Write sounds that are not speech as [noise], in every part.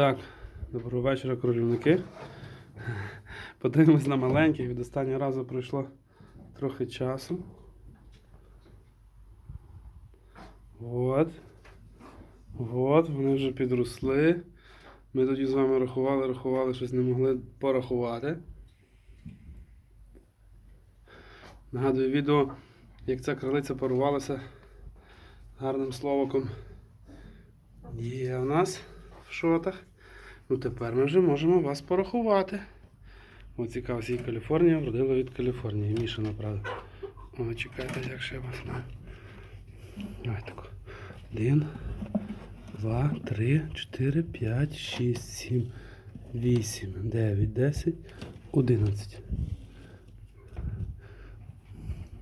Так, доброго вечора, кролівники. [laughs] Подивимось на маленьких. Від останнього разу пройшло трохи часу. От. От, вони вже підросли. Ми тоді з вами рахували, рахували, щось не могли порахувати. Нагадую відео, як ця крилиця парувалася гарним словаком. Є у нас в шотах. Ну тепер ми вже можемо вас порахувати. О, цікаво, скільки Каліфорнія вродила від Каліфорнії. Міша направив. О, чекайте, як ще вас на. Ось так. Один, два, три, чотири, п'ять, шість, сім, вісім, дев'ять, десять, одинадцять.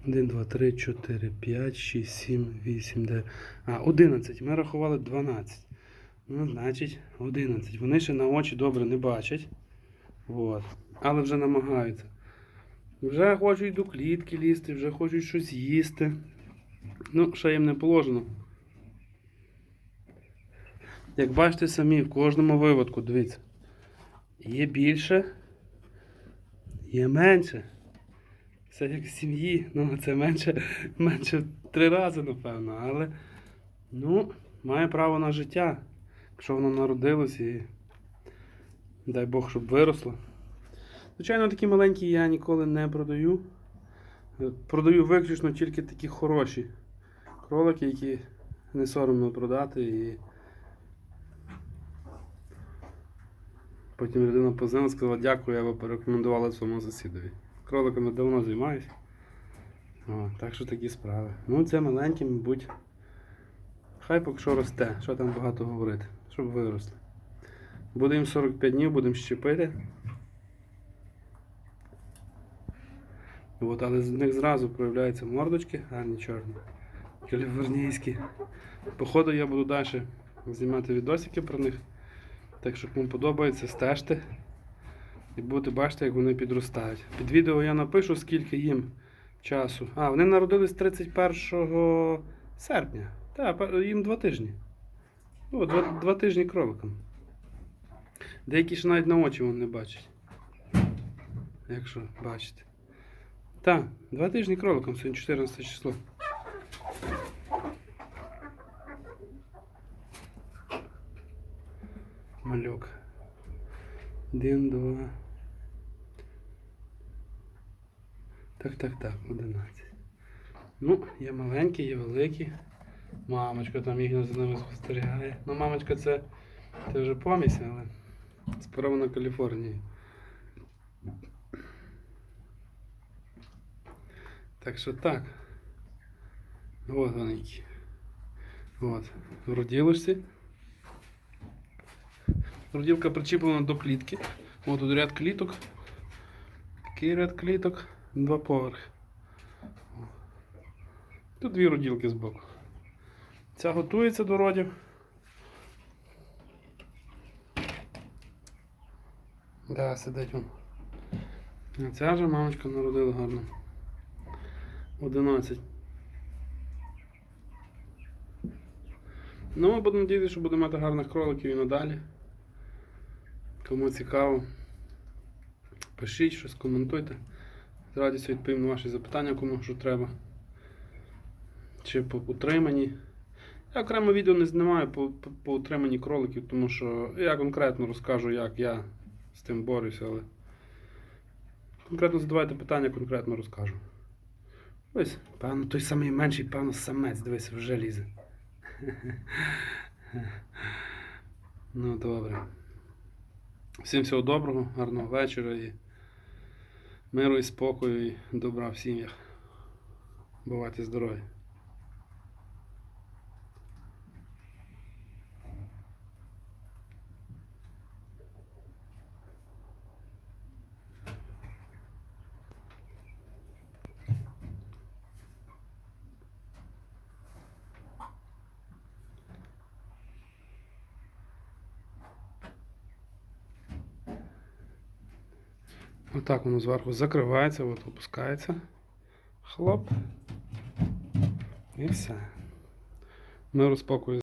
Один, два, три, чотири, п'ять, шість, сім, вісім, дев'ять. А, одинадцять. Ми рахували дванадцять. Ну, значить, 11. Вони ще на очі добре не бачать. От. Але вже намагаються. Вже хочуть до клітки лізти, вже хочуть щось їсти. Ну, ще їм не положено. Як бачите самі, в кожному виводку, дивіться. Є більше, є менше. Це як сім'ї. Ну, це менше, менше три рази, напевно. Але ну, має право на життя. Якщо воно народилось і дай Бог, щоб виросло. Звичайно, такі маленькі я ніколи не продаю. Продаю виключно тільки такі хороші кролики, які не соромно продати. І потім людина позвонила сказала, дякую, я ви порекомендувала своєму сусідові. Кроликами давно займаюся. О, так що такі справи. Ну, це маленькі, мабуть. Хай поки що росте, що там багато говорити, щоб виросли. Буде їм 45 днів, будемо щепити. От, але з них зразу проявляються мордочки, гарні чорні, каліфорнійські. Походу я буду далі знімати відосики про них. Так що кому подобається, стежте. І будете бачити, як вони підростають. Під відео я напишу, скільки їм часу. А, вони народились 31 серпня. Так, їм два тижні. О, два, два тижні кроликам. Деякі ж навіть на очі вони не бачать. Якщо бачите. Так, два тижні кроликам, сьогодні 14 число. Малюк. Один, два. Так, так, так, 11. Ну, є маленькі, є великі. Мамочка там їх за ними спостерігає. Ну, мамочка це, це вже помість, але спарована Каліфорнії. Так що так. От вони які. От. В роділочці. Роділка причіплена до клітки. От тут ряд кліток. Такий ряд кліток, два поверхи. Тут дві роділки збоку. Ця готується до родів. Да, сидить він. А ця вже мамочка народила гарно. 11. Ну, ми будемо надіятися, що будемо мати гарних кроликів і надалі. Кому цікаво, пишіть щось, коментуйте. З радістю відповім на ваші запитання, кому що треба. Чи по утриманні. Я окремо відео не знімаю по, по, по утриманні кроликів, тому що я конкретно розкажу, як я з тим борюся, але конкретно задавайте питання, конкретно розкажу. Ось, певно, той самий менший, певно, самець, дивись, вже лізе. [laughs] Ну, добре. Всім всього доброго, гарного вечора і миру і спокою і добра в сім'ях. Бувайте здорові! Отак воно зверху закривається, от опускається. Хлоп. І все. Ми розпакуємо.